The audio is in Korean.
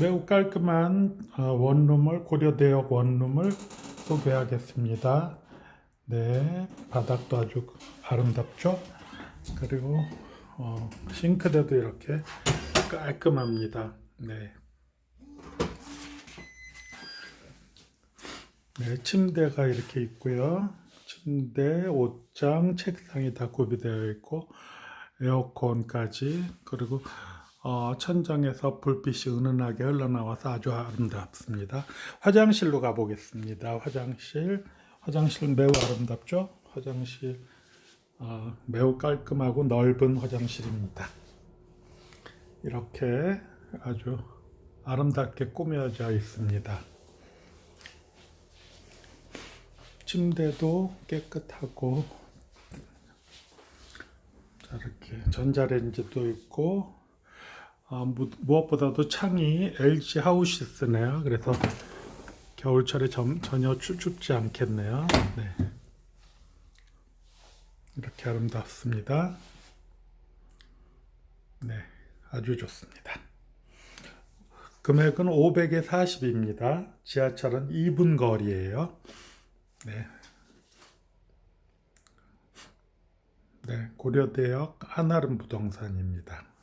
매우 깔끔한 어, 원룸을 고려대역 원룸을 소개하겠습니다. 네, 바닥도 아주 아름답죠. 그리고 어, 싱크대도 이렇게 깔끔합니다. 네. 네, 침대가 이렇게 있고요. 침대, 옷장, 책상이 다 구비되어 있고 에어컨까지 그리고 어, 천장에서 불빛이 은은하게 흘러나와서 아주 아름답습니다. 화장실로 가보겠습니다. 화장실, 화장실 매우 아름답죠? 화장실 어, 매우 깔끔하고 넓은 화장실입니다. 이렇게 아주 아름답게 꾸며져 있습니다. 침대도 깨끗하고 자, 이렇게 전자레인지도 있고 아, 무, 무엇보다도 창이 LG 하우시스네요. 그래서 겨울철에 점, 전혀 추, 춥지 않겠네요. 네. 이렇게 아름답습니다. 네, 아주 좋습니다. 금액은 500에 40입니다. 지하철은 2분 거리예요. 네. 네, 고려대역 한아름 부동산입니다.